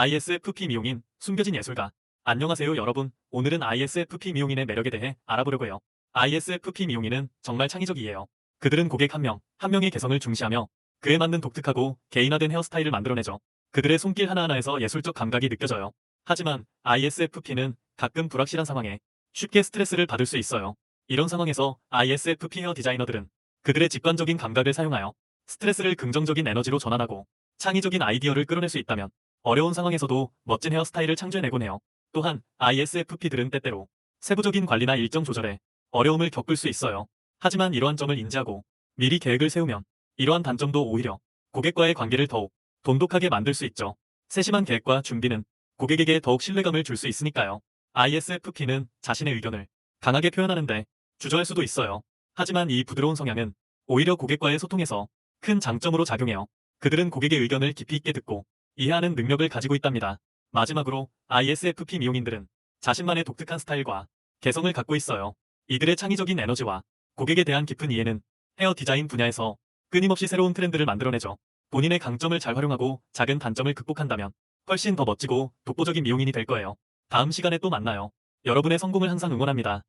ISFP 미용인 숨겨진 예술가. 안녕하세요 여러분. 오늘은 ISFP 미용인의 매력에 대해 알아보려고 해요. ISFP 미용인은 정말 창의적이에요. 그들은 고객 한 명, 한 명의 개성을 중시하며 그에 맞는 독특하고 개인화된 헤어스타일을 만들어내죠. 그들의 손길 하나하나에서 예술적 감각이 느껴져요. 하지만 ISFP는 가끔 불확실한 상황에 쉽게 스트레스를 받을 수 있어요. 이런 상황에서 ISFP 헤어 디자이너들은 그들의 직관적인 감각을 사용하여 스트레스를 긍정적인 에너지로 전환하고 창의적인 아이디어를 끌어낼 수 있다면 어려운 상황에서도 멋진 헤어스타일을 창조해내곤 해요. 또한 ISFP들은 때때로 세부적인 관리나 일정 조절에 어려움을 겪을 수 있어요. 하지만 이러한 점을 인지하고 미리 계획을 세우면 이러한 단점도 오히려 고객과의 관계를 더욱 돈독하게 만들 수 있죠. 세심한 계획과 준비는 고객에게 더욱 신뢰감을 줄 수 있으니까요. ISFP는 자신의 의견을 강하게 표현하는데 주저할 수도 있어요. 하지만 이 부드러운 성향은 오히려 고객과의 소통에서 큰 장점으로 작용해요. 그들은 고객의 의견을 깊이 있게 듣고 이해하는 능력을 가지고 있답니다. 마지막으로 ISFP 미용인들은 자신만의 독특한 스타일과 개성을 갖고 있어요. 이들의 창의적인 에너지와 고객에 대한 깊은 이해는 헤어 디자인 분야에서 끊임없이 새로운 트렌드를 만들어내죠. 본인의 강점을 잘 활용하고 작은 단점을 극복한다면 훨씬 더 멋지고 독보적인 미용인이 될 거예요. 다음 시간에 또 만나요. 여러분의 성공을 항상 응원합니다.